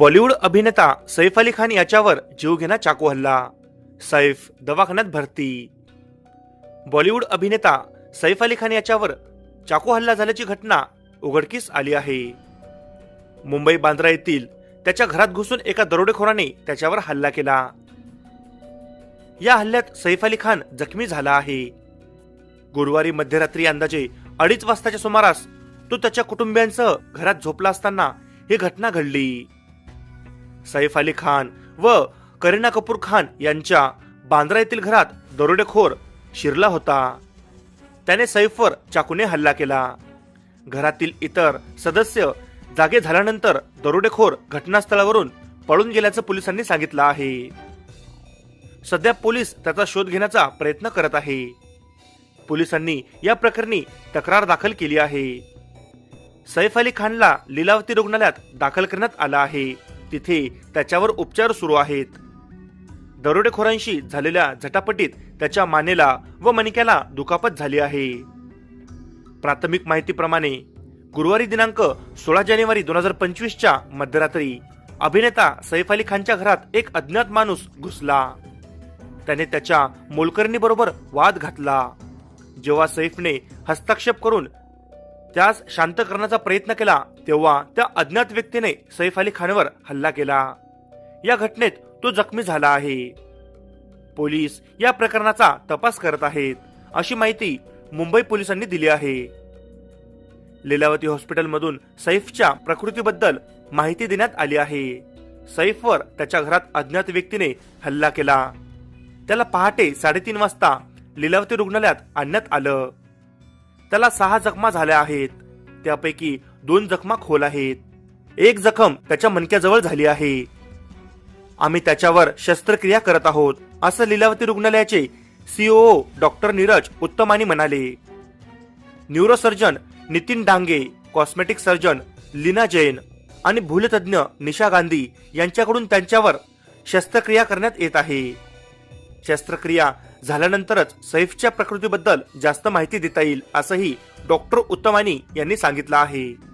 बॉलिवूड अभिनेता सैफ अली खान याच्यावर जीवघेणा चाकू हल्ला. सैफ दवाखान्यात भरती. बॉलिवूड अभिनेता सैफ अली खान याच्यावर चाकू हल्ला झाल्याची घटना उघडकीस आली आहे. मुंबई बांद्रा येथील त्याच्या घरात घुसून एका दरोडेखोराने त्याच्यावर हल्ला केला. या हल्ल्यात सैफ अली खान जखमी झाला आहे. गुरुवारी मध्यरात्री अंदाजे अडीच वाजताच्या सुमारास तो त्याच्या कुटुंबियांसह घरात झोपला असताना ही घटना घडली. सैफ अली खान व करीना कपूर खान यांच्या बांद्रा येथील घरात दरोडेखोर शिरला होता. त्याने सैफवर चाकूने हल्ला केला. घरातील इतर सदस्य जागे झाल्यानंतर दरोडेखोर घटनास्थळावरून पळून गेल्याचं पोलिसांनी सांगितलं आहे. सध्या पोलीस त्याचा शोध घेण्याचा प्रयत्न करत आहे. पोलिसांनी या प्रकरणी तक्रार दाखल केली आहे. सैफ अली खानला लीलावती रुग्णालयात दाखल करण्यात आलं आहे. तिथे त्याच्यावर उपचार सुरू आहेत. दरोडेखोरांशी झालेल्या झटापटीत त्याच्या मानेला व मणिक्याला दुखापत झाली आहे. प्राथमिक माहितीप्रमाणे गुरुवारी दिनांक सोळा जानेवारी दोन हजार पंचवीसच्या मध्यरात्री अभिनेता सैफ अली खानच्या घरात एक अज्ञात माणूस घुसला. त्याने त्याच्या मोलकर्णीबरोबर वाद घातला. जेव्हा सैफने हस्तक्षेप करून त्यास शांत करण्याचा प्रयत्न केला तेव्हा त्या अज्ञात व्यक्तीने सैफ अली खानवर हल्ला केला. या घटनेत तो जखमी झाला आहे. पोलीस या प्रकरणाचा तपास करत आहेत अशी माहिती मुंबई पोलिसांनी दिली आहे. लीलावती हॉस्पिटलमधून सैफच्या प्रकृतीबद्दल माहिती देण्यात आली आहे. सैफवर त्याच्या घरात अज्ञात व्यक्तीने हल्ला केला. त्याला पहाटे साडेतीन वाजता लीलावती रुग्णालयात आणण्यात आलं. त्याला सहा जखमा झाल्या आहेत. त्यापैकी दोन जखमा खोल आहेत. एक जखम त्याच्या मणक्याजवळ झाली आहे. आम्ही त्याच्यावर शस्त्रक्रिया करत आहोत असं लीलावती रुग्णालयाचे सीओओ डॉक्टर नीरज उत्तमानी म्हणाले. Neurosurgeon Nitin Dange cosmetic surgeon Leena Jain आणि भूलतज्ञ निशा गांधी यांच्याकडून त्यांच्यावर शस्त्रक्रिया करण्यात येत आहे. शस्त्रक्रिया झाल्यानंतरच सैफच्या प्रकृतीबद्दल जास्त माहिती देता येईल असंही डॉक्टर उत्तमानी यांनी सांगितलं आहे.